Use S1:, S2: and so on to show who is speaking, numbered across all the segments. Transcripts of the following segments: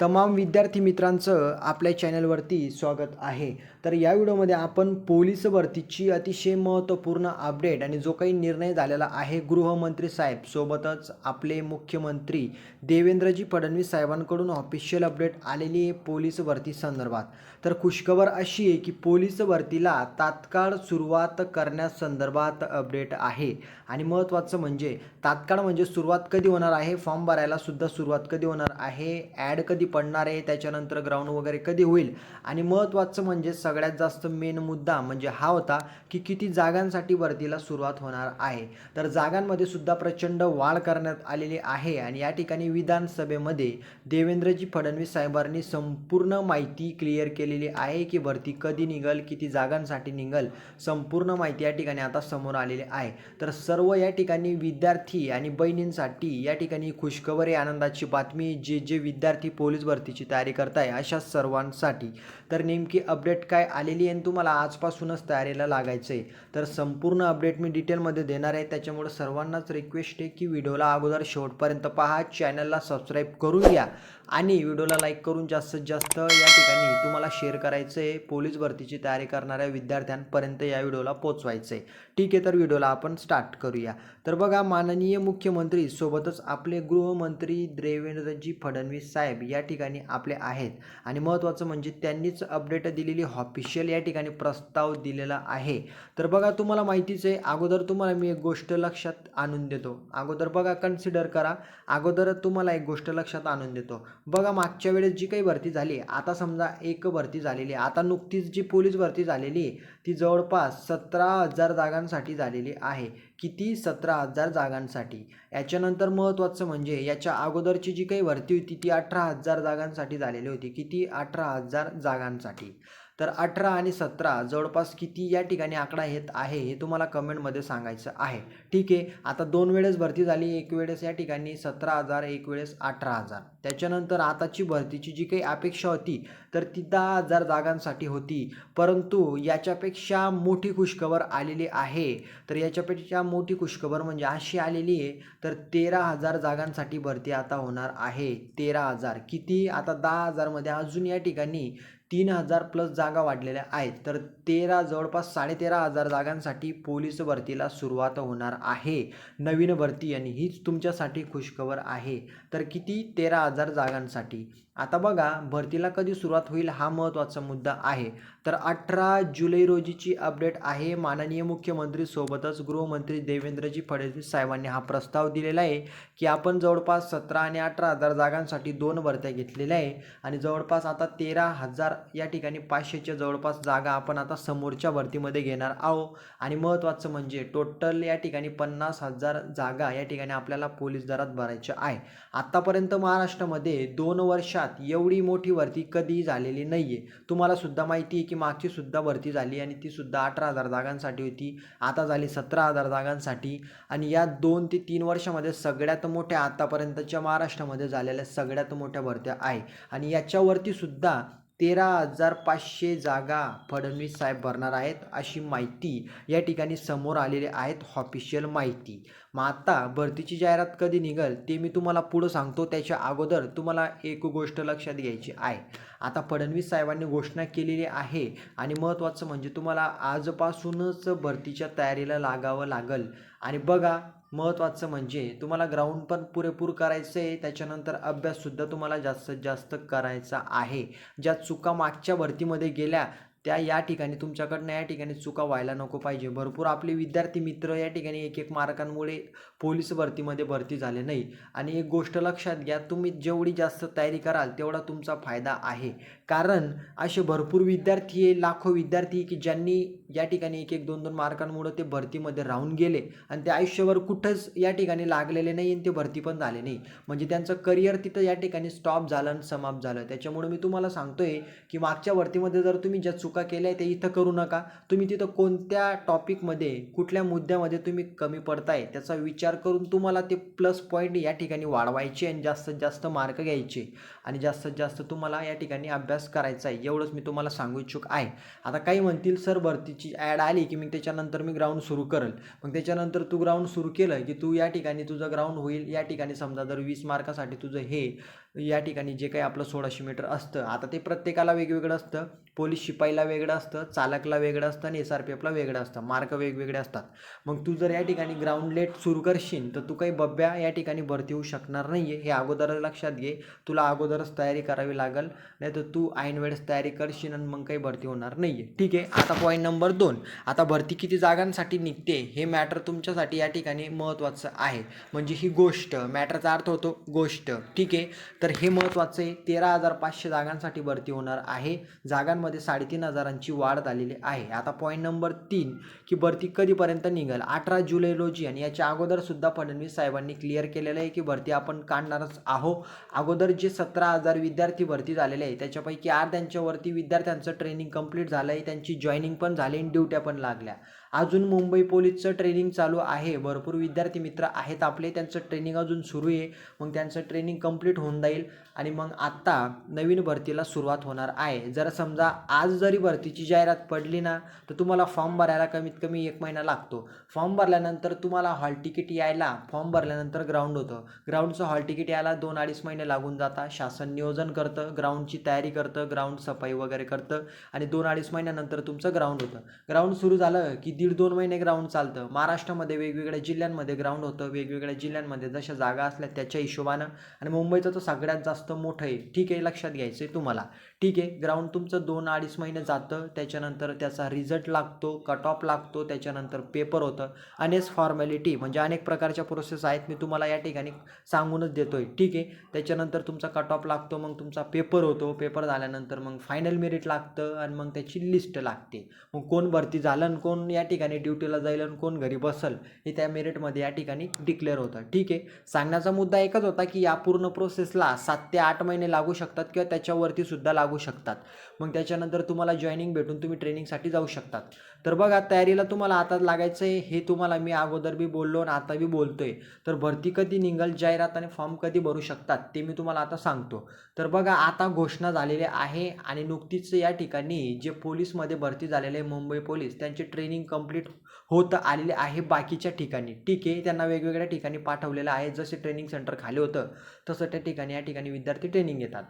S1: तमाम विद्यार्थी मित्रांचं आपल्या चॅनलवरती स्वागत आहे. तर या व्हिडिओमध्ये आपण पोलीस भरतीची अतिशय महत्त्वपूर्ण अपडेट आणि जो काही निर्णय झालेला आहे गृहमंत्री साहेब सोबतच आपले मुख्यमंत्री देवेंद्रजी फडणवीस साहेबांकडून ऑफिशियल अपडेट आलेली आहे पोलीस भरती संदर्भात. तर खुशखबर अशी आहे की पोलीस भरतीला तात्काळ सुरुवात करण्यासंदर्भात अपडेट आहे. आणि महत्त्वाचं म्हणजे तात्काळ म्हणजे सुरुवात कधी होणार आहे? फॉर्म भरायला सुद्धा सुरुवात कधी होणार आहे? ॲड कधी पडणार आहे त्याच्यानंतर ग्राउंड वगैरे कधी होईल? आणि महत्त्वाचं म्हणजे सगळ्यात जास्त मेन मुद्दा म्हणजे हा होता की किती जागांसाठी भरतीला सुरुवात होणार आहे. तर जागांमध्ये सुद्धा प्रचंड वाढ करण्यात आलेली आहे आणि या ठिकाणी विधानसभेमध्ये देवेंद्रजी फडणवीस साहेबांनी संपूर्ण माहिती क्लिअर केलेली आहे की भरती कधी निघल किती जागांसाठी निघल संपूर्ण माहिती या ठिकाणी आता समोर आलेली आहे. तर सर्व या ठिकाणी विद्यार्थी आणि बहिणींसाठी या ठिकाणी खुशखबरी आनंदाची बातमी जे जे विद्यार्थी पोलीस भरतीची तयारी करताय अशा सर्वांसाठी. तर नेमकी अपडेट काय आलेली आहे आणि तुम्हाला आजपासूनच तयारीला लागायचं आहे तर संपूर्ण अपडेट मी डिटेलमध्ये देणार आहे. त्याच्यामुळे सर्वांनाच रिक्वेस्ट आहे की व्हिडिओला अगोदर शेवटपर्यंत पहा. चॅनलला सबस्क्राईब करून घ्या. आणि व्हिडिओला लाईक करून जास्तीत जास्त या ठिकाणी तुम्हाला शेअर करायचं आहे पोलीस भरतीची तयारी करणाऱ्या विद्यार्थ्यांपर्यंत या व्हिडिओला पोचवायचं. आहे ठीक आहे तर व्हिडिओला आपण स्टार्ट करूया. तर बघा माननीय मुख्यमंत्री सोबतच आपले गृहमंत्री देवेंद्रजी फडणवीस साहेब या ठिकाणी आपले आहेत. आणि महत्त्वाचं म्हणजे त्यांनीच अपडेट दिलेली ऑफिशियल या ठिकाणी प्रस्ताव दिलेला आहे. तर बघा तुम्हाला माहितीच आहे अगोदर तुम्हाला मी एक गोष्ट लक्षात आणून देतो. अगोदर बघा कन्सिडर करा. अगोदर तुम्हाला एक गोष्ट लक्षात आणून देतो. बघा मागच्या वेळेस जी काही भरती झाली आता समजा एक भरती झालेली आहे. आता नुकतीच जी पोलीस भरती झालेली आहे ती जवळपास सतरा हजार जागांसाठी झालेली आहे. किती? सतरा हजार जागांसाठी. याच्यानंतर महत्त्वाचं म्हणजे याच्या अगोदरची जी काही भरती होती ती अठरा हजार जागांसाठी झालेली होती. किती? अठरा हजार जागांसाठी. तर अठरा आणि सतरा जवळपास किती या ठिकाणी आकडा येत आहे हे तुम्हाला कमेंटमध्ये सांगायचं आहे. ठीक आहे आता दोन वेळेस भरती झाली एक वेळेस या ठिकाणी सतरा हजार एक वेळेस अठरा हजार. त्याच्यानंतर आताची भरतीची जी काही अपेक्षा होती तर ती दहा हजार जागांसाठी होती. परंतु याच्यापेक्षा मोठी खुशखबर आलेली आहे. तर याच्यापेक्षा मोठी खुशखबर म्हणजे अशी आलेली आहे तर तेरा हजार जागांसाठी भरती आता होणार आहे. तेरा हजार. किती? आता दहा हजारमध्ये अजून या ठिकाणी तीन हजार प्लस जागा वाढलेल्या आहेत. तर तेरा जवळपास साडेतेरा हजार जागांसाठी पोलीस भरतीला सुरुवात होणार आहे. नवीन भरती आणि हीच तुमच्यासाठी खुशखबर आहे. तर किती? तेरा हजार जागांसाठी. आता बघा भरतीला कधी सुरुवात होईल हा महत्त्वाचा मुद्दा आहे. तर अठरा जुलै रोजीची अपडेट आहे. माननीय मुख्यमंत्री सोबतच गृहमंत्री देवेंद्रजी फडणवीस साहेबांनी हा प्रस्ताव दिलेला आहे की आपण जवळपास सतरा आणि अठरा हजार जागांसाठी दोन भरत्या घेतलेल्या आहे आणि जवळपास आता तेरा हजार या ठिकाणी पाचशेच्या जवळपास जागा आपण आता समोरच्या भरतीमध्ये घेणार आहो आणि महत्त्वाचं म्हणजे टोटल या ठिकाणी पन्नास हजार जागा या ठिकाणी आपल्याला पोलीस दरात भरायच्या आहे. आत्तापर्यंत महाराष्ट्रामध्ये दोन वर्षात एवढी मोठी भरती कधीही झालेली नाही आहे तुम्हाला सुद्धा माहिती आहे की मागची सुद्धा भरती झाली आणि ती सुद्धा अठरा हजार जागांसाठी होती. आता झाली सतरा हजार जागांसाठी. आणि या दोन ते तीन वर्षामध्ये सगळ्यात मोठ्या आत्तापर्यंतच्या महाराष्ट्रामध्ये झालेल्या सगळ्यात मोठ्या भरत्या आहे. आणि याच्यावरती सुद्धा तेरा हजार पाचशे जागा फडणवीस साहेब भरणार आहेत अशी माहिती या ठिकाणी समोर आलेली आहेत ऑफिशियल माहिती. मग आता भरतीची जाहिरात कधी निघल ते मी तुम्हाला पुढं सांगतो. त्याच्या अगोदर तुम्हाला एक गोष्ट लक्षात घ्यायची आहे. आता फडणवीस साहेबांनी घोषणा केलेली आहे आणि महत्त्वाचं म्हणजे तुम्हाला आजपासूनच भरतीच्या तयारीला लागावं लागल. आणि बघा महत्त्वाचं म्हणजे तुम्हाला ग्राउंड पण पुरेपूर करायचं आहे त्याच्यानंतर अभ्याससुद्धा तुम्हाला जास्तीत जास्त करायचा आहे. ज्या चुका मागच्या भरतीमध्ये गेल्या त्या या ठिकाणी तुमच्याकडनं या ठिकाणी चुका व्हायला नको पाहिजे. भरपूर आपले विद्यार्थी मित्र या ठिकाणी एक एक मार्कांमुळे पोलीस भरतीमध्ये भरती झाले नाही. आणि एक गोष्ट लक्षात घ्या तुम्ही जेवढी जास्त तयारी कराल तेवढा तुमचा फायदा आहे. कारण असे भरपूर विद्यार्थी आहे लाखो विद्यार्थी की ज्यांनी या ठिकाणी एक एक दोन दोन मार्कांमुळे ते भरतीमध्ये राहून गेले. आणि ते आयुष्यभर कुठंच या ठिकाणी लागलेले नाही आणि ते भरती पण झाले नाही. म्हणजे त्यांचं करिअर तिथं या ठिकाणी स्टॉप झालं आणि समाप्त झालं. त्याच्यामुळे मी तुम्हाला सांगतोय की मागच्या भरतीमध्ये जर तुम्ही ज्या चुका केल्या आहे त्या इथं करू नका. तुम्ही तिथं कोणत्या टॉपिकमध्ये कुठल्या मुद्द्यामध्ये तुम्ही कमी पडताय त्याचा विचार करून तुम्हाला ते प्लस पॉईंट या ठिकाणी वाढवायचे आणि जास्तीत जास्त मार्क घ्यायचे. आणि जास्तीत जास्त तुम्हाला या ठिकाणी अभ्यास करायचा आहे एवढंच मी तुम्हाला सांगू इच्छुक आहे. आता काही म्हणतील सर भरतीची ॲड आली की मी त्याच्यानंतर मी ग्राउंड सुरू करेल. मग त्याच्यानंतर तू ग्राउंड सुरू केलं की तू या ठिकाणी तुझं ग्राउंड होईल. या ठिकाणी समजा जर वीस मार्कासाठी तुझं हे या ठिकाणी जे काही आपलं सोळाशे मीटर असतं आता ते प्रत्येकाला वेगवेगळं असतं. पोलीस शिपाईला वेगळं असतं चालकला वेगळं असतं आणि एस आर पी एफला वेगळं असतं. मार्क वेगवेगळे असतात. मग तू जर या ठिकाणी ग्राउंड लेट सुरू करशील तर तू काही बब्या या ठिकाणी भरती होऊ शकणार नाही आहे हे अगोदर लक्षात घे. तुला अगोदरच तयारी करावी लागेल. नाही तर तू ऐन वेळेस तयारी करशील आणि मग काही भरती होणार नाही आहे ठीक आहे आता पॉईंट नंबर दोन. आता भरती किती जागांसाठी निघते हे मॅटर तुमच्यासाठी या ठिकाणी महत्त्वाचं आहे. म्हणजे ही गोष्ट मॅटरचा अर्थ होतो गोष्ट. ठीक आहे तर हे महत्त्वाचं आहे. तेरा हजार पाचशे जागांसाठी भरती होणार आहे. जागांमध्ये साडेतीन हजारांची वाढ झालेली आहे. आता पॉईंट नंबर तीन की भरती कधीपर्यंत निघेल? अठरा जुलै रोजी. आणि याच्या अगोदरसुद्धा फडणवीस साहेबांनी क्लिअर केलेलं आहे की भरती आपण काढणारच आहो अगोदर जे सतरा हजार विद्यार्थी भरती झालेले आहे त्याच्यापैकी अर्ध्यांच्यावरती विद्यार्थ्यांचं ट्रेनिंग कंप्लीट झालं आहे त्यांची जॉईनिंग पण झाली आणि ड्युट्या पण लागल्या. अजून मुंबई पोलीसचं ट्रेनिंग चालू आहे. भरपूर विद्यार्थी मित्र आहेत आपले. त्यांचं ट्रेनिंग अजून सुरू आहे. मग त्यांचं ट्रेनिंग कंप्लीट होऊन जाईल. आणि मग आत्ता नवीन भरतीला सुरुवात होणार आहे. जर समजा आज जरी भरतीची जाहिरात पडली ना तर तुम्हाला फॉर्म भरायला कमीत कमी एक महिना लागतो. फॉर्म भरल्यानंतर तुम्हाला हॉल तिकीट यायला फॉर्म भरल्यानंतर ग्राउंड होतं. ग्राउंडचं हॉल तिकीट यायला दोन अडीच महिने लागून जातात. शासन नियोजन करतं. ग्राउंडची तयारी करतं. ग्राउंड सफाई वगैरे करतं. आणि दोन अडीच महिन्यानंतर तुमचं ग्राउंड होतं. ग्राउंड सुरू झालं की दीड दोन महिने ग्राउंड चालतं. महाराष्ट्रामध्ये वेगवेगळ्या जिल्ह्यांमध्ये ग्राउंड होतं वेगवेगळ्या जिल्ह्यांमध्ये जशा जागा असल्या त्याच्या हिशोबानं. आणि मुंबईचं तर सगळ्यात जास्त मोठं आहे. ठीक आहे लक्षात घ्यायचं आहे तुम्हाला. ठीक आहे ग्राउंड तुमचं दोन अडीच महिने जातं. त्याच्यानंतर त्याचा रिझल्ट लागतो कट ऑफ लागतो. त्याच्यानंतर पेपर होतं. अनेक फॉर्मॅलिटी म्हणजे अनेक प्रकारच्या प्रोसेस आहेत. मी तुम्हाला या ठिकाणी सांगूनच देतो आहे ठीक आहे त्याच्यानंतर तुमचा कट ऑफ लागतो मग तुमचा पेपर होतो. पेपर झाल्यानंतर मग फायनल मेरिट लागतं. आणि मग त्याची लिस्ट लागते. मग कोण भरती झालं आणि कोण या ठिकाणी ठिकाणी ड्युटीला जाईल आणि कोण घरी बसल हे त्या मेरिटमध्ये या ठिकाणी डिक्लेअर होतं. ठीक आहे? सांगण्याचा मुद्दा एकच होता की या पूर्ण प्रोसेसला सात ते आठ महिने लागू शकतात किंवा त्याच्यावरती सुद्धा लागू शकतात. मग त्याच्यानंतर तुम्हाला जॉईनिंग भेटून तुम्ही ट्रेनिंगसाठी जाऊ शकतात. तर बघा तयारीला तुम्हाला आता लागायचं आहे हे तुम्हाला मी अगोदर बी बोललो आणि आता बी बोलतोय. तर भरती कधी निघल जाहिरात आणि फॉर्म कधी भरू शकतात ते मी तुम्हाला आता सांगतो. तर बघा आता घोषणा झालेली आहे आणि नुकतीच या ठिकाणी जे पोलीसमध्ये भरती झालेले आहे मुंबई पोलीस त्यांची ट्रेनिंग कंप्लीट होत आलेले आहे बाकीच्या ठिकाणी. ठीक आहे त्यांना वेगवेगळ्या ठिकाणी पाठवलेलं आहे. जसे ट्रेनिंग सेंटर खाली होतं तसं त्या ठिकाणी या ठिकाणी विद्यार्थी ट्रेनिंग घेतात.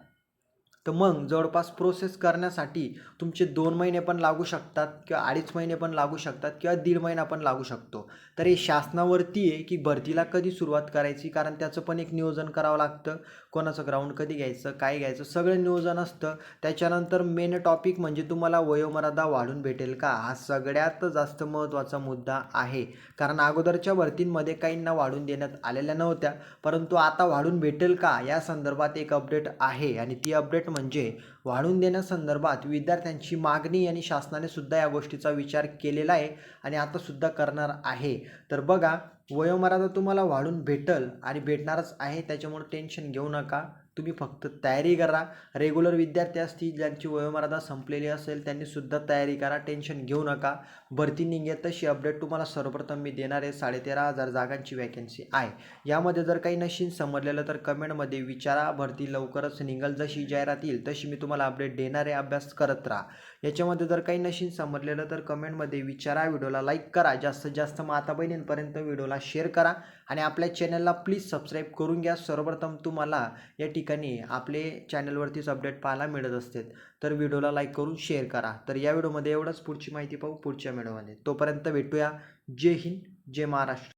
S1: तर मग जवळपास प्रोसेस करण्यासाठी तुमचे दोन महिने पण लागू शकतात किंवा अडीच महिने पण लागू शकतात किंवा दीड महिना पण लागू शकतो. तर हे शासनावरती आहे की भरतीला कधी सुरुवात करायची? कारण त्याचं पण एक नियोजन करावं लागतं. कोणाचं ग्राउंड कधी घ्यायचं? काय घ्यायचं? सगळं नियोजन असतं. त्याच्यानंतर मेन टॉपिक म्हणजे तुम्हाला वयोमर्यादा वाढून भेटेल का? हा सगळ्यात जास्त महत्त्वाचा मुद्दा आहे. कारण अगोदरच्या भरतींमध्ये काहींना वाढून देण्यात आलेल्या नव्हत्या. परंतु आता वाढून भेटेल का? या संदर्भात एक अपडेट आहे आणि ती अपडेट म्हणजे वाढून देण्यासंदर्भात विद्यार्थ्यांची मागणी आणि शासनाने सुद्धा या गोष्टीचा विचार केलेला आहे आणि आता सुद्धा करणार आहे. तर बघा वयोमर्यादा तुम्हाला वाढून भेटल आणि भेटणारच आहे त्याच्यामुळे टेन्शन घेऊ नका. तुम्ही फक्त तयारी करा. रेग्युलर विद्यार्थी असतील ज्यांची वयोमर्यादा संपलेली असेल त्यांनीसुद्धा तयारी करा. टेन्शन घेऊ नका. भरती निघेल तशी अपडेट तुम्हाला सर्वप्रथम मी देणार आहे. साडेतेरा हजार जागांची वॅकन्सी आहे. यामध्ये जर काही नशीन समजलेलं तर कमेंटमध्ये विचारा. भरती लवकरच निघल. जशी जाहिरात येईल तशी मी तुम्हाला अपडेट देणार आहे. अभ्यास करत राहा. याच्यामध्ये जर काही नशीन समजलेलं तर कमेंटमध्ये विचारा व्हिडिओला लाईक करा. जास्तीत जास्त माता बहिणींपर्यंत व्हिडिओला शेअर करा आणि आपल्या चॅनलला प्लीज सबस्क्राईब करून घ्या. सर्वप्रथम तुम्हाला या ठिकाणी आपले चॅनलवरतीच अपडेट पाहायला मिळत असते. तर व्हिडिओला लाईक करून शेअर करा. तर या व्हिडिओमध्ये एवढंच. पुढची माहिती पाहू पुढच्या व्हिडिओमध्ये तोपर्यंत भेटूया. जय हिंद जय महाराष्ट्र.